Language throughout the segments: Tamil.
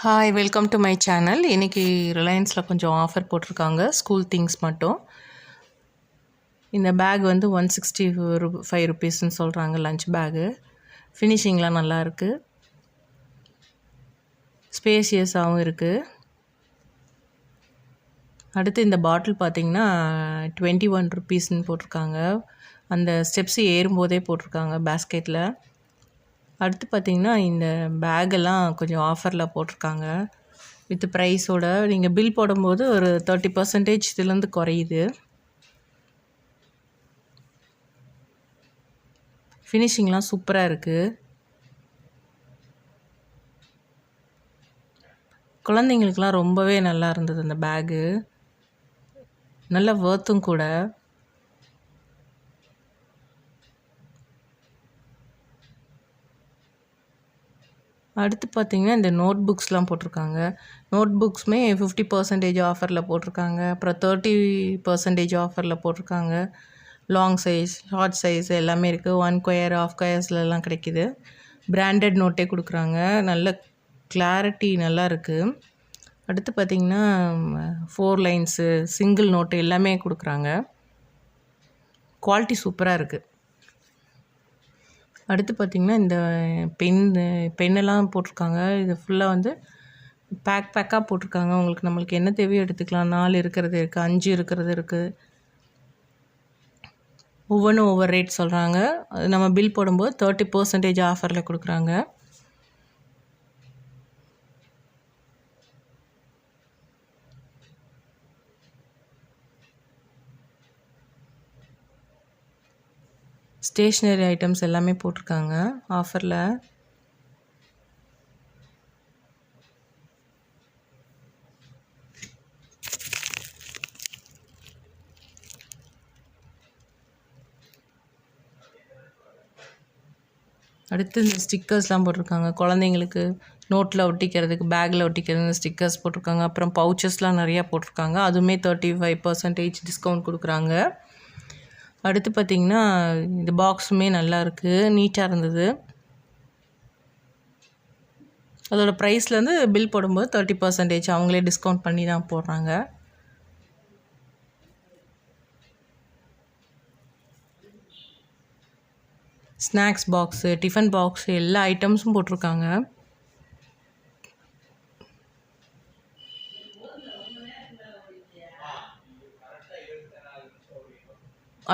Hi welcome to my channel இன்றைக்கி ரிலையன்ஸில் கொஞ்சம் ஆஃபர் போட்டிருக்காங்க. ஸ்கூல் திங்ஸ் மட்டும். இந்த பேக் வந்து ஒன் சிக்ஸ்டி ஃபைவ் ருபீஸ்னு சொல்கிறாங்க லஞ்ச் பேகு ஃபினிஷிங்லாம் நல்லா இருக்குது ஸ்பேசியஸாகவும் இருக்குது அடுத்து இந்த பாட்டில் பார்த்தீங்கன்னா டுவெண்ட்டி ஒன் ருபீஸ்னு போட்டிருக்காங்க. அந்த ஸ்டெப்ஸ் ஏறும்போதே போட்டிருக்காங்க பேஸ்கெட்டில் அடுத்து பார்த்தீங்கன்னா இந்த பேக்கெல்லாம் கொஞ்சம் ஆஃபரில் போட்டிருக்காங்க. வித் ப்ரைஸோட நீங்கள் பில் போடும்போது ஒரு தேர்ட்டி பர்சன்டேஜ் இதுலேருந்து குறையுது. ஃபினிஷிங்லாம் சூப்பராக இருக்குது குழந்தைங்களுக்கெலாம் ரொம்பவே நல்லா இருந்தது அந்த பேகு நல்ல ஒர்த்தும் கூட. அடுத்து பார்த்தீங்கன்னா இந்த நோட் புக்ஸ்லாம் போட்டிருக்காங்க. நோட் புக்ஸுமே ஃபிஃப்டி பர்சன்டேஜ் ஆஃபரில் போட்டிருக்காங்க. அப்புறம் தேர்ட்டி பர்சன்டேஜ் ஆஃபரில் போட்டிருக்காங்க. லாங் சைஸ் ஷார்ட் சைஸ் எல்லாமே இருக்குது ஒன் கொயர் ஆஃப் கொயர்ஸ்லலாம் கிடைக்கிது. பிராண்டட் நோட்டே கொடுக்குறாங்க. நல்ல கிளாரிட்டி நல்லா இருக்குது அடுத்து பார்த்திங்கன்னா ஃபோர் லைன்ஸு சிங்கிள் நோட்டு எல்லாமே கொடுக்குறாங்க. குவாலிட்டி சூப்பராக இருக்குது அடுத்து பார்த்திங்கன்னா இந்த பென் பென்னெல்லாம் போட்டிருக்காங்க. இது ஃபுல்லாக வந்து பேக் பேக்காக போட்டிருக்காங்க. உங்களுக்கு நம்மளுக்கு என்ன தேவையோ எடுத்துக்கலாம். நாலு இருக்கிறது இருக்குது அஞ்சு இருக்கிறது இருக்குது ஒவ்வொன்றும் ஒவ்வொரு ரேட் சொல்கிறாங்க நம்ம பில் போடும்போது தேர்ட்டி பர்சன்டேஜ் ஆஃபரில் கொடுக்குறாங்க. ஸ்டேஷ்னரி ஐட்டம்ஸ் எல்லாமே போட்டிருக்காங்க. ஆஃபரில். அடுத்து இந்த ஸ்டிக்கர்ஸ்லாம் போட்டிருக்காங்க. குழந்தைங்களுக்கு நோட்டில் ஒட்டிக்கிறதுக்கு பேக்கில் ஒட்டிக்கிறது ஸ்டிக்கர்ஸ் போட்டிருக்காங்க. அப்புறம் பவுச்சஸ்லாம் நிறையா போட்டிருக்காங்க. அதுவுமே தேர்ட்டி ஃபைவ் பர்சன்டேஜ் டிஸ்கவுண்ட் கொடுக்குறாங்க. அடுத்து பார்த்திங்கன்னா இந்த பாக்ஸுமே நல்லா இருக்குது நீட்டாக இருந்தது. அதோட ப்ரைஸ்லேருந்து பில் போடும்போது தேர்ட்டி பர்சன்டேஜ் அவங்களே டிஸ்கவுண்ட் பண்ணி தான் போடுறாங்க. ஸ்நாக்ஸ் பாக்ஸு டிஃபன் பாக்ஸு எல்லா ஐட்டம்ஸும் போட்டிருக்காங்க.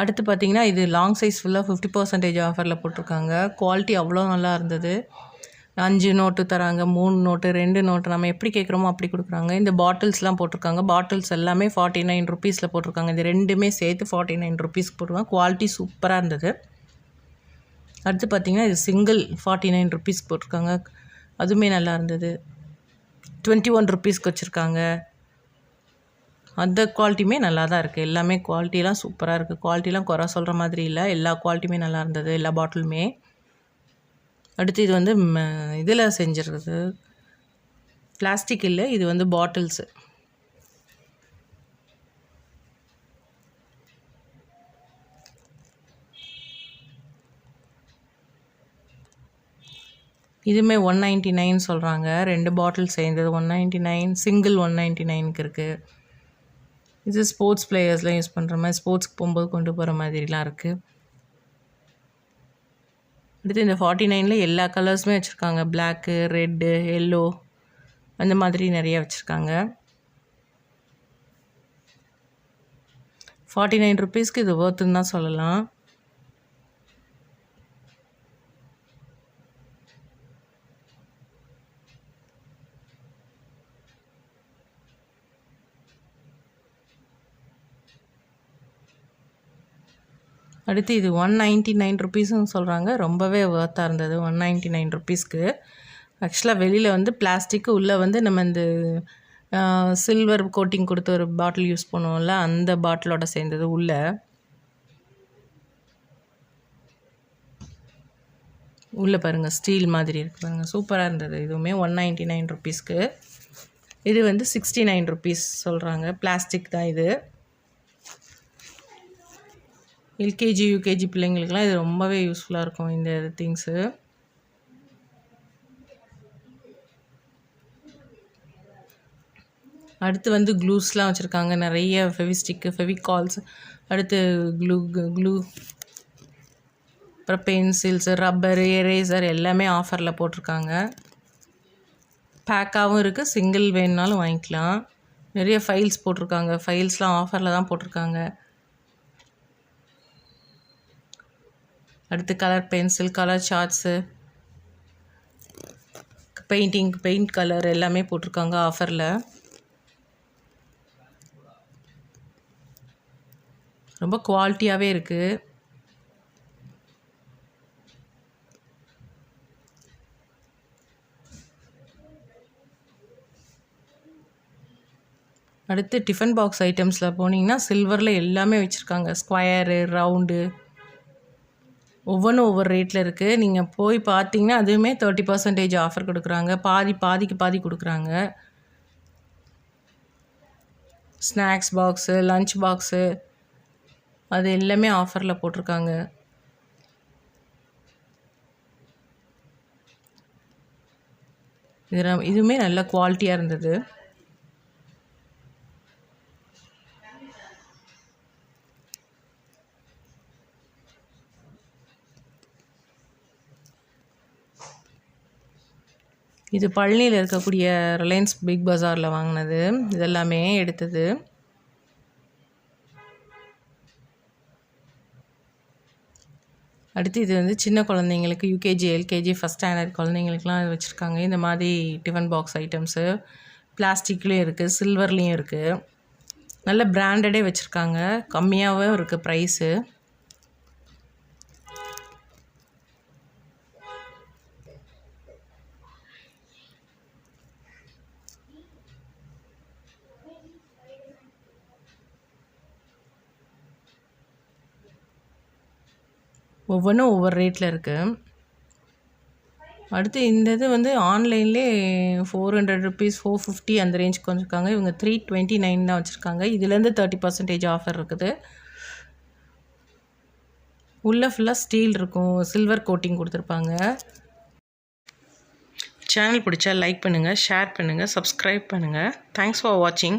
அடுத்து பார்த்தீங்கன்னா இது லாங் சைஸ் ஃபுல்லாக ஃபிஃப்டி பர்சன்டேஜ் ஆஃபரில் போட்டிருக்காங்க. குவாலிட்டி அவ்வளோ நல்லா இருந்தது. அஞ்சு நோட்டு தராங்க மூணு நோட்டு ரெண்டு நோட்டு நம்ம எப்படி கேட்குறோமோ அப்படி கொடுக்குறாங்க. இந்த பாட்டில்ஸ்லாம் போட்டிருக்காங்க. பாட்டில்ஸ் எல்லாமே ஃபார்ட்டி நைன் ருபீஸில் போட்டிருக்காங்க. இந்த ரெண்டுமே சேர்த்து ஃபார்ட்டி நைன் ருபீஸ்க்கு போட்டிருக்காங்க குவாலிட்டி சூப்பராக இருந்தது. அடுத்து பார்த்திங்கன்னா இது சிங்கிள் ஃபார்ட்டி நைன் ருபீஸ்க்கு போட்டிருக்காங்க. அதுவுமே நல்லா இருந்தது. டுவெண்ட்டி ஒன் ருபீஸ்க்கு வச்சுருக்காங்க. அந்த குவாலிட்டியுமே நல்லா தான் இருக்குது எல்லாமே குவாலிட்டிலாம் சூப்பராக இருக்குது குவாலிட்டிலாம் குறை சொல்கிற மாதிரி இல்லை. எல்லா குவாலிட்டியுமே நல்லா இருந்தது. எல்லா பாட்டிலுமே அடுத்து இது வந்து இதில் செஞ்சிருக்குது பிளாஸ்டிக் இல்லை இது வந்து பாட்டில்ஸு இதுவுமே ஒன் நைன்ட்டி நைன் சொல்கிறாங்க ரெண்டு பாட்டில் சேர்ந்தது one ninety nine single one ninety நைனுக்கு இருக்குது இது ஸ்போர்ட்ஸ் பிளேயர்ஸ்லாம் யூஸ் பண்ணுற மாதிரி ஸ்போர்ட்ஸ்க்கு போகும்போது கொண்டு போகிற மாதிரிலாம் இருக்குது அடுத்து இந்த ஃபார்ட்டி நைனில் எல்லா கலர்ஸுமே வச்சுருக்காங்க. பிளாக்கு ரெட்டு எல்லோ அந்த மாதிரி நிறைய வச்சுருக்காங்க. ஃபார்ட்டி நைன் ருபீஸ்க்கு இது ஒர்த்துன்னு தான் சொல்லலாம். அடுத்து இது ஒன் நைன்ட்டி நைன் ருபீஸும் சொல்கிறாங்க ரொம்பவே ஒர்த்தாக இருந்தது ஒன் நைன்ட்டி நைன் ருபீஸ்க்கு ஆக்சுவலாக வெளியில் வந்து பிளாஸ்டிக்கு உள்ளே வந்து நம்ம இந்த சில்வர் கோட்டிங் கொடுத்து ஒரு பாட்டில் யூஸ் பண்ணுவோம்ல அந்த பாட்டிலோட சேர்ந்தது உள்ளே. உள்ளே பாருங்கள் ஸ்டீல் மாதிரி இருக்கு பாருங்கள் சூப்பராக இருந்தது. இதுவுமே ஒன் நைன்ட்டி நைன் ருபீஸ்க்கு இது வந்து சிக்ஸ்டி நைன் ருபீஸ் சொல்கிறாங்க பிளாஸ்டிக் தான் இது. எல்கேஜி யூகேஜி பிள்ளைங்களுக்குலாம் இது ரொம்பவே யூஸ்ஃபுல்லாக இருக்கும் இந்த திங்ஸு அடுத்து வந்து க்ளூஸ்லாம் வச்சுருக்காங்க. நிறைய ஃபெவிஸ்டிக்கு ஃபெவிகால்ஸ் அடுத்து க்ளூ க்ளூ அப்புறம் பென்சில்ஸ் ரப்பர் எரேசர் எல்லாமே ஆஃபரில் போட்டிருக்காங்க. பேக்காகவும் இருக்குது சிங்கிள் வேணுனாலும் வாங்கிக்கலாம். நிறைய ஃபைல்ஸ் போட்டிருக்காங்க. ஃபைல்ஸ்லாம் ஆஃபரில் தான் போட்டிருக்காங்க. அடுத்து colour pencil colour charts painting paint colour எல்லாமே போட்டிருக்காங்க ஆஃபரில் ரொம்ப குவாலிட்டியாகவே இருக்குது அடுத்து டிஃபன் பாக்ஸ் ஐட்டம்ஸில் போனீங்கன்னா சில்வரில் எல்லாமே வச்சுருக்காங்க. ஸ்கொயரு ரவுண்டு ஒவ்வொன்றும் ஒவ்வொரு ரேட்டில் இருக்குது நீங்கள் போய் பார்த்தீங்கன்னா அதுவுமே தேர்ட்டி பர்சன்டேஜ் ஆஃபர் கொடுக்குறாங்க. பாதி பாதிக்கு பாதி கொடுக்குறாங்க. ஸ்நாக்ஸ் பாக்ஸு லஞ்ச் பாக்ஸு அது எல்லாமே ஆஃபரில் போட்டிருக்காங்க. இது இதுவுமே நல்ல குவாலிட்டியாக இருந்தது. இது பழனியில் இருக்கக்கூடிய ரிலையன்ஸ் பிக் பஜாரில் வாங்கினது. இதெல்லாமே எடுத்தது. அடுத்து இது வந்து சின்ன குழந்தைங்களுக்கு யூகேஜி எல்கேஜி ஃபஸ்ட் ஸ்டாண்டர்ட் குழந்தைங்களுக்குலாம் இது வச்சுருக்காங்க. இந்த மாதிரி டிஃபன் பாக்ஸ் ஐட்டம்ஸு பிளாஸ்டிக்லேயும் இருக்குது சில்வர்லேயும் இருக்குது நல்ல பிராண்டடே வச்சுருக்காங்க. கம்மியாகவும் இருக்குது ப்ரைஸு ஒவ்வொன்றும் ஒவ்வொரு ரேட்டில் இருக்குது அடுத்து இந்த இது வந்து ஆன்லைன்லே four hundred rupees four fifty அந்த ரேஞ்சுக்கு வச்சுருக்காங்க இவங்க த்ரீ டுவெண்ட்டி நைன் தான் வச்சுருக்காங்க. இதுலேருந்து தேர்ட்டி பர்சன்டேஜ் ஆஃபர் இருக்குது. உள்ளே ஃபுல்லாக ஸ்டீல் இருக்கும். சில்வர் கோட்டிங் கொடுத்துருப்பாங்க. சேனல் பிடிச்சா லைக் பண்ணுங்கள் ஷேர் பண்ணுங்கள் சப்ஸ்கிரைப் பண்ணுங்கள் தேங்க்ஸ் ஃபார் வாட்சிங்